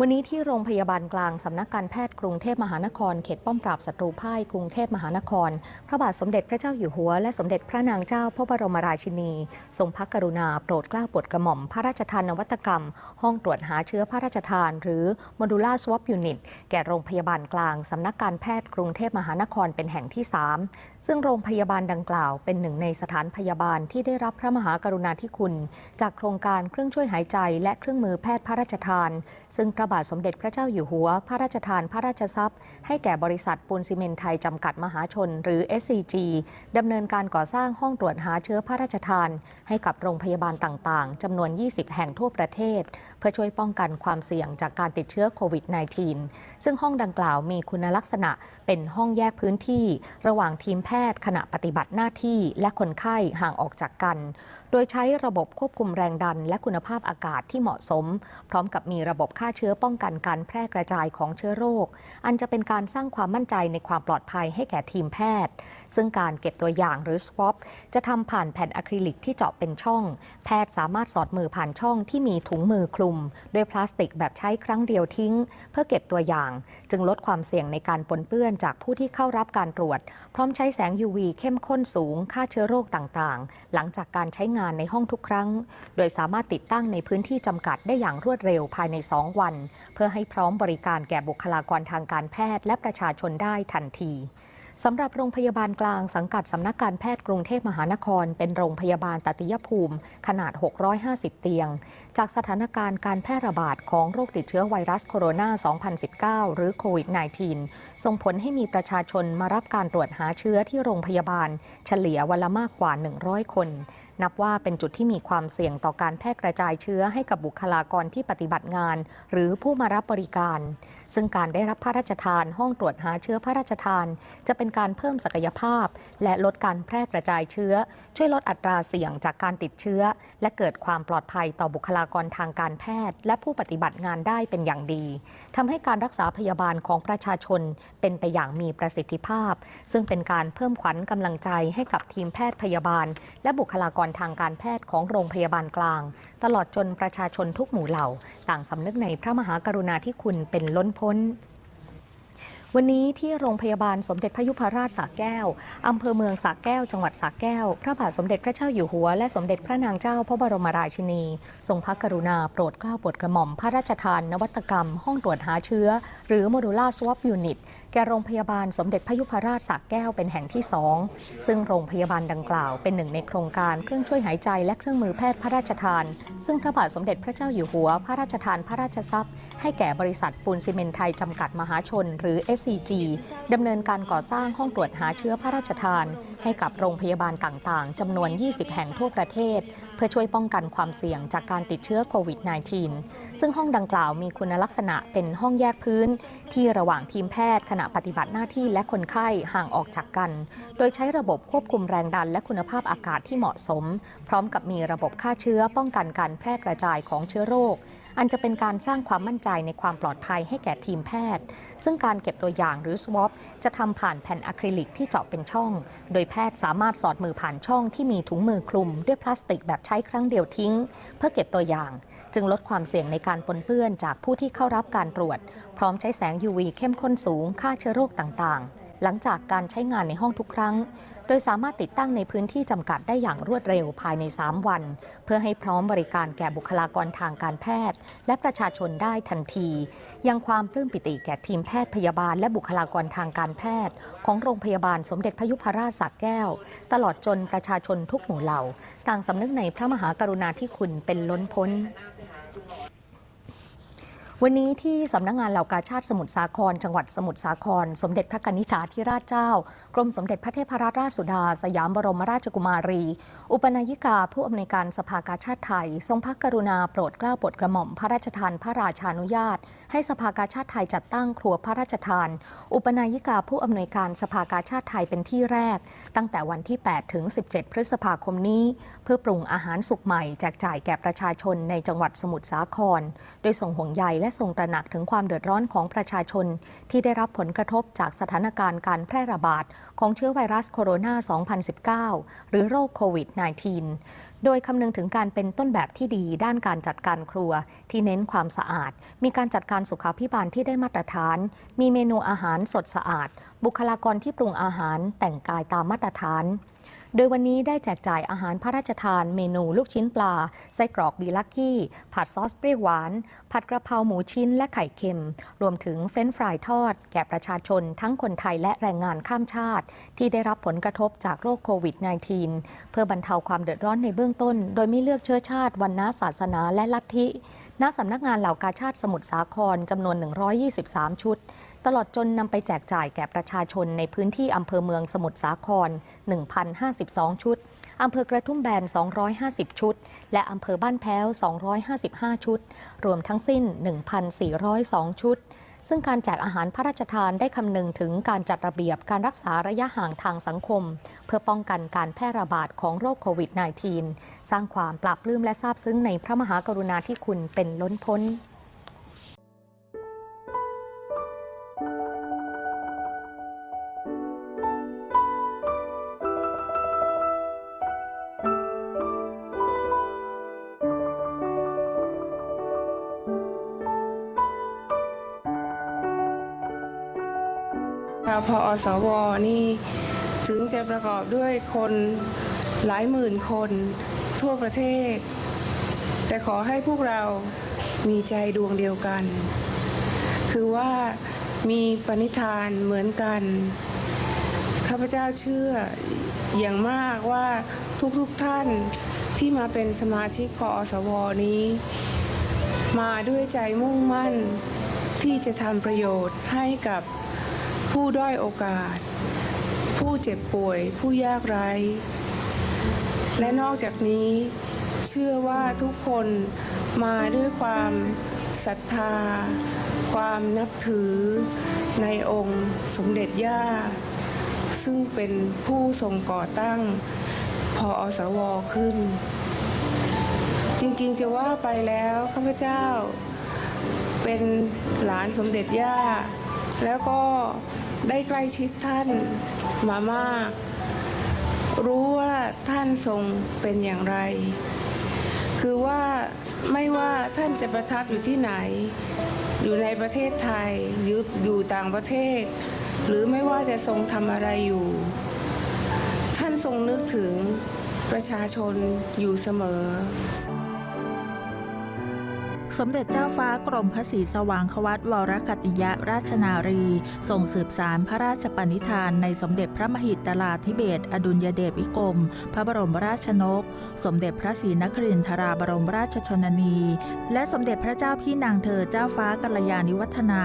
วันนี้ที่โรงพยาบาลกลางสำนักการแพทย์กรุงเทพมหานคร เขตป้อมปราบศัตรูพ่ายกรุงเทพมหานคร พระบาทสมเด็จพระเจ้าอยู่หัว และสมเด็จพระนางเจ้าพระบรมราชินี ทรงพระกรุณาโปรดเกล้าโปรดกระหม่อมพระราชทานนวัตกรรม ห้องตรวจหาเชื้อพระราชทาน หรือ modular swab unit แก่โรงพยาบาลกลางสำนักการแพทย์กรุงเทพมหานครเป็นแห่งที่ 3 ซึ่งโรงพยาบาลดังกล่าว เป็นหนึ่งในสถานพยาบาลที่ได้รับพระมหากรุณาธิคุณ จากโครงการเครื่องช่วยหายใจ และเครื่องมือแพทย์พระราชทาน ซึ่งพระบาทสมเด็จพระเจ้าอยู่หัว พระราชทานพระราชทรัพย์ ให้แก่บริษัทปูนซีเมนไทยจำกัดมหาชน หรือ SCG ดำเนินการก่อสร้างห้องตรวจหาเชื้อพระราชทาน ให้กับโรงพยาบาลต่างๆจำนวน 20 แห่งทั่วประเทศ เพื่อช่วยป้องกันความเสี่ยงจากการติดเชื้อโควิด -19 ซึ่งห้องดังกล่าวมีคุณลักษณะเป็นห้องแยกพื้นที่ ระหว่างทีมแพทย์ขณะปฏิบัติหน้าที่และคนไข้ห่างออกจากกัน โดยใช้ระบบควบคุมแรงดัน และคุณภาพอากาศที่เหมาะสม พร้อมกับมีระบบฆ่าเชื้อป้องกันการแพร่กระจายของเชื้อโรค อันจะเป็นการสร้างความมั่นใจในความปลอดภัยให้แก่ทีมแพทย์ ซึ่งการเก็บตัวอย่างหรือ swab จะทำผ่านแผ่นอะคริลิกที่เจาะเป็นช่อง แพทย์สามารถสอดมือผ่านช่องที่มีถุงมือคลุม ด้วยพลาสติกแบบใช้ครั้งเดียวทิ้ง เพื่อเก็บตัวอย่าง จึงลดความเสี่ยงในการปนเปื้อนจากผู้ที่เข้ารับการตรวจ พร้อมใช้แสง UV เข้มข้นสูงฆ่าเชื้อโรคต่างๆ หลังจากการใช้งานในห้องทุกครั้ง โดยสามารถติดตั้งในพื้นที่จำกัดได้อย่างรวดเร็วภายใน 2 วันเพื่อให้พร้อมบริการแก่บุคลากรทางการแพทย์และประชาชนได้ทันที สำหรับโรงพยาบาลกลางสังกัดสำนักการแพทย์กรุงเทพมหานคร เป็นโรงพยาบาลตติยภูมิ ขนาด 650 เตียง จากสถานการณ์การแพร่ระบาดของโรคติดเชื้อไวรัสโคโรนา 2019 หรือโควิด -19 ส่งผลให้มีประชาชนมารับการตรวจหาเชื้อที่โรงพยาบาล เฉลี่ยวันละมากกว่า 100 คน นับว่าเป็นจุดที่มีความเสี่ยงต่อการแพร่กระจายเชื้อให้กับบุคลากรที่ปฏิบัติงาน หรือผู้มารับบริการ ซึ่งการได้รับพระราชทานห้องตรวจหาเชื้อพระราชทานจะเป็น็นการเพิ่มศักยภาพ และลดการแพร่กระจายเชื้อ ช่วยลดอัตราเสี่ยงจากการติดเชื้อ และเกิดความปลอดภัยต่อบุคลากรทางการแพทย์ และผู้ปฏิบัติงานได้เป็นอย่างดีทำให้การรักษาพยาบาลของประชาชนเป็นไปอย่างมีประสิทธิภาพ ซึ่งเป็นการเพิ่มขวัญกำลังใจให้กับทีมแพทย์พยาบาล และบุคลากรทางการแพทย์ของโรงพยาบาลกลาง ตลอดจนประชาชนทุกหมู่เหล่า ต่างสำนึกในพระมหากรุณาธิคุณเป็นล้นพ้น วันนี้ที่โรงพยาบาลสมเด็จพระยุพราชสระแก้ว อำเภอเมืองสระแก้ว จังหวัดสระแก้ว พระบาทสมเด็จพระเจ้าอยู่หัว และสมเด็จพระนางเจ้าพระบรมราชินี ทรงพระกรุณาโปรดเกล้าโปรดกระหม่อมพระราชทานนวัตกรรม ห้องตรวจหาเชื้อ หรือ modular swab unit แก่โรงพยาบาลสมเด็จพระยุพราชสระแก้วเป็นแห่งที่ 2 ซึ่งโรงพยาบาลดังกล่าวเป็นหนึ่งในโครงการเครื่องช่วยหายใจและเครื่องมือแพทย์พระราชทาน ซึ่งพระบาทสมเด็จพระเจ้าอยู่หัว พระราชทานพระราชทรัพย์ ให้แก่บริษัทปูนซีเมนต์ไทยจำกัดมหาชน หรือ SCG ดำเนินการก่อสร้างห้องตรวจหาเชื้อพระราชทาน ให้กับโรงพยาบาลต่างๆจำนวน 20 แห่งทั่วประเทศ เพื่อช่วยป้องกันความเสี่ยงจากการติดเชื้อโควิด -19 ซึ่งห้องดังกล่าวมีคุณลักษณะเป็นห้องแยกพื้น ที่ระหว่างทีมแพทย์ขณะปฏิบัติหน้าที่และคนไข้ห่างออกจากกัน โดยใช้ระบบควบคุมแรงดันและคุณภาพอากาศที่เหมาะสม พร้อมกับมีระบบฆ่าเชื้อป้องกันการแพร่กระจายของเชื้อโรค อันจะเป็นการสร้างความมั่นใจในความปลอดภัยให้แก่ทีมแพทย์ ซึ่งการเก็บตัวัวอย่างหรือ swab จะทำผ่านแผ่นอะคริลิกที่เจาะเป็นช่อง โดยแพทย์สามารถสอดมือผ่านช่องที่มีถุงมือคลุม ด้วยพลาสติกแบบใช้ครั้งเดียวทิ้ง เพื่อเก็บตัวอย่าง จึงลดความเสี่ยงในการปนเปื้อนจากผู้ที่เข้ารับการตรวจ พร้อมใช้แสง UV เข้มข้นสูงฆ่าเชื้อโรคต่างๆ หลังจากการใช้งานในห้องทุกครั้ง โดยสามารถติดตั้งในพื้นที่จำกัดได้อย่างรวดเร็วภายใน 3 วัน เพื่อให้พร้อมบริการแก่บุคลากรทางการแพทย์ และประชาชนได้ทันที ยังความปลื้มปิติแก่ทีมแพทย์พยาบาล และบุคลากรทางการแพทย์ ของโรงพยาบาลสมเด็จพยุพราชสระแก้ว ตลอดจนประชาชนทุกหมู่เหล่า ต่างสำนึกในพระมหากรุณาธิคุณเป็นล้นพ้น วันนี้ที่สำนักงานเหล่ากาชาติสมุทรสาคร จังหวัดสมุทรสาคร สมเด็จพระกนิษฐาธิราชเจ้า กรมสมเด็จพระเทพรัตนราชสุดา สยามบรมราชกุมารี อุปนายิกาผู้อำนวยการสภากาชาติไทย ทรงพระกรุณาโปรดเกล้าโปรดกระหม่อมพระราชทานพระราชานุญาต ให้สภากาชาติไทยจัดตั้งครัวพระราชทาน อุปนายิกาผู้อำนวยการสภากาชาติไทยเป็นที่แรก ตั้งแต่วันที่ 8 ถึง 17 พฤษภาคมนี้ เพื่อปรุงอาหารสุกใหม่แจกจ่ายแก่ประชาชนในจังหวัดสมุทรสาคร โดยส่งห่วงใยและและทรงตระหนักถึงความเดือดร้อนของประชาชน ที่ได้รับผลกระทบจากสถานการณ์การแพร่ระบาด ของเชื้อไวรัสโคโรนา 2019 หรือโรคโควิด -19 โดยคำนึงถึงการเป็นต้นแบบที่ดีด้านการจัดการครัว ที่เน้นความสะอาด มีการจัดการสุขาภิบาลที่ได้มาตรฐาน มีเมนูอาหารสดสะอาด บุคลากรที่ปรุงอาหารแต่งกายตามมาตรฐาน โดยวันนี้ได้แจกจ่ายอาหารพระราชทานเมนูลูกชิ้นปลา ไส้กรอกบีลักกี้ ผัดซอสเปรี้ยวหวาน ผัดกระเพราหมูชิ้นและไข่เค็ม รวมถึงเฟรนฟรายทอด แก่ประชาชนทั้งคนไทยและแรงงานข้ามชาติ ที่ได้รับผลกระทบจากโรคโควิด -19 เพื่อบรรเทาความเดือดร้อนในเบื้องต้น โดยไม่เลือกเชื้อชาติวันนะศาสนาและลัทธิ ณ สำนักงานเหล่ากาชาติสมุทรสาครจำนวน 123 ชุด ตลอดจนนำไปแจกจ่ายแก่ประชาชนในพื้นที่อำเภอเมืองสมุทรสาคร 1,052 ชุด อำเภอกระทุ่มแบน 250 ชุด และอำเภอบ้านแพ้ว 255 ชุด รวมทั้งสิ้น 1,402 ชุด ซึ่งการแจกอาหารพระราชทานได้คำนึงถึงการจัดระเบียบการรักษาระยะห่างทางสังคม เพื่อป้องกันการแพร่ระบาดของโรคโควิด -19 สร้างความปราบปลื้มและซาบซึ้งในพระมหากรุณาธิคุณเป็นล้นพ้น พออสวนี่ถึงจะประกอบด้วยคนหลายหมื่นคนทั่วประเทศ แต่ขอให้พวกเรามีใจดวงเดียวกัน คือว่ามีปณิธานเหมือนกันข้าพเจ้าเชื่ออย่างมากว่าทุกๆทท่านที่มาเป็นสมาชิกพออสวนี้ มาด้วยใจมุ่งมั่นที่จะทำประโยชน์ให้กับ ผู้ด้อยโอกาส ผู้เจ็บป่วย ผู้ยากไร้ และนอกจากนี้เชื่อว่าทุกคนมาด้วยความศรัทธา ความนับถือ ในองค์สมเด็จย่า ซึ่งเป็นผู้ทรงก่อตั้งพออสวขึ้น จริงๆจะว่าไปแล้วข้าพเจ้า เป็นหลานสมเด็จย่า แล้วก็ ได้ใกล้ชิดท่านมามาก รู้ว่าท่านทรงเป็นอย่างไร คือว่าไม่ว่าท่านจะประทับอยู่ที่ไหน อยู่ในประเทศไทยหรืออยู่ต่างประเทศ หรือไม่ว่าจะทรงทำอะไรอยู่ ท่านทรงนึกถึงประชาชนอยู่เสมอ สมเด็จเจ้าฟ้ากรมพระศรีสว่างควัตวรกติยราชนารีทรงสืบสารพระราชปณิธานในสมเด็จพระมหิดลาธิเบศรอดุลยเดชวิกรม พระบรมราชนก สมเด็จพระศรีนครินทราบรมราชชนนี และสมเด็จพระเจ้าพี่นางเธอเจ้าฟ้ากัลยาณิวัฒนา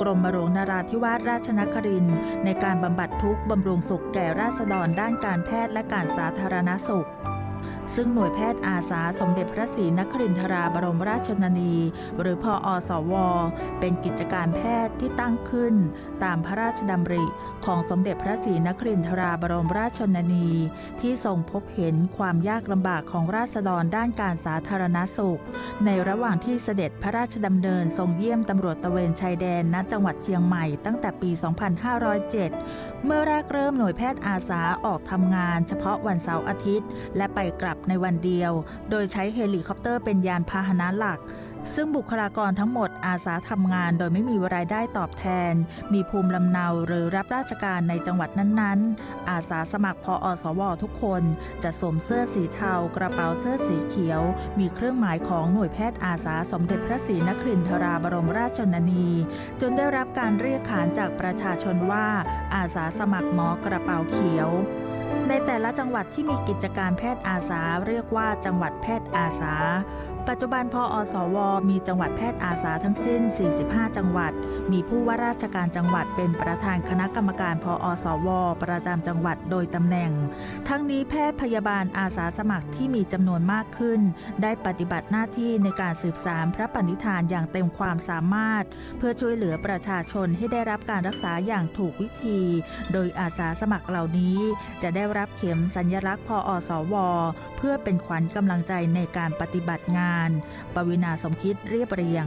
กรมหลวงนราธิวาสราชนครินในการบำบัดทุกข์บำรุงสุขแก่ราษฎรด้านการแพทย์และการสาธารณสุข ซึ่งหน่วยแพทย์อาสาสมเด็จพระศรีนครินทราบรมราชชนนี หรือพออสว เป็นกิจการแพทย์ที่ตั้งขึ้น ตามพระราชดำริของสมเด็จพระศรีนครินทราบรมราชชนนี ที่ทรงพบเห็นความยากลำบากของราษฎรด้านการสาธารณสุข ในระหว่างที่เสด็จพระราชดำเนินทรงเยี่ยมตำรวจตะเวนชายแดนณจังหวัดเชียงใหม่ตั้งแต่ปี 2507 เมื่อแรกเริ่มหน่วยแพทย์อาสาออกทำงาน เฉพาะวันเสาร์อาทิตย์ และไปกลับในวันเดียว โดยใช้เฮลิคอปเตอร์เป็นยานพาหนะหลัก ซึ่งบุคลากรทั้งหมดอาสาทำงานโดยไม่มีรายได้ตอบแทน มีภูมิลำเนาหรือรับราชการในจังหวัดนั้นๆ อาสาสมัครพออสวทุกคนจะสวมเสื้อสีเทา กระเป๋าเสื้อสีเขียว มีเครื่องหมายของหน่วยแพทย์อาสาสมเด็จพระศรีนครินทราบรมราชชนนี จนได้รับการเรียกขานจากประชาชนว่าอาสาสมัครหมอกระเป๋าเขียว ในแต่ละจังหวัดที่มีกิจการแพทย์อาสา เรียกว่าจังหวัดแพทย์อาสา ปัจจุบันพออสว มีจังหวัดแพทย์อาสาทั้งสิ้น 45 จังหวัด มีผู้ว่าราชการจังหวัดเป็นประธานคณะกรรมการพออสว ประจำจังหวัดโดยตำแหน่ง ทั้งนี้แพทย์พยาบาลอาสาสมัครที่มีจำนวนมากขึ้น ได้ปฏิบัติหน้าที่ในการสืบสารพระปณิธานอย่างเต็มความสามารถ เพื่อช่วยเหลือประชาชนให้ได้รับการรักษาอย่างถูกวิธี โดยอาสาสมัครเหล่านี้จะได้รับรับเข็มสัญลักษณ์พออสว เพื่อเป็นขวัญกำลังใจในการปฏิบัติงาน ปวินาสมคิดเรียบเรียง